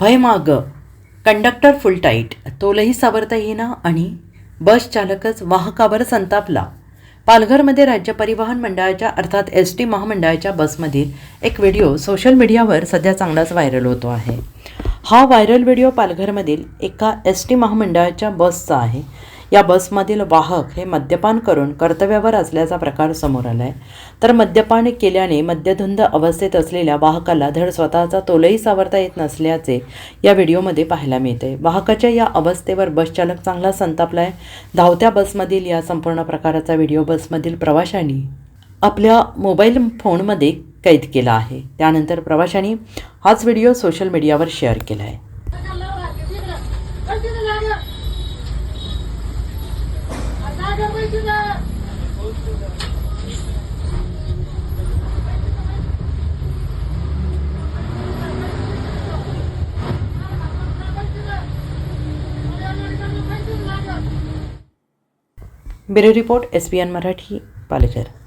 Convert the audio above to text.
भय माग कंडक्टर फुल टाईट. तोलही सावरता येईना आणि बस चालकच वाहकावर संतापला. पालघरमध्ये राज्य परिवहन मंडळाच्या अर्थात एस टी महामंडळाच्या बसमधील एक व्हिडिओ सोशल मीडियावर सध्या चांगलाच व्हायरल होतो आहे. हा व्हायरल व्हिडिओ पालघरमधील एका एस टी महामंडळाच्या बसचा आहे. या बसमधील वाहक हे मद्यपान करून कर्तव्यावर असल्याचा प्रकार समोर आला आहे तर मद्यपान केल्याने मद्यधुंद अवस्थेत असलेल्या वाहकाला धड स्वतःचा तोलही सावरता येत नसल्याचे या व्हिडिओमध्ये पाहायला मिळते. वाहकाच्या या अवस्थेवर बसचालक चांगला संतापला आहे धावत्या बसमधील या संपूर्ण प्रकाराचा व्हिडिओ बसमधील प्रवाशांनी आपल्या मोबाईल फोनमध्ये कैद केला आहे. त्यानंतर प्रवाशांनी हाच व्हिडिओ सोशल मीडियावर शेअर केला? आहे bureau report S B N Marathi Palghar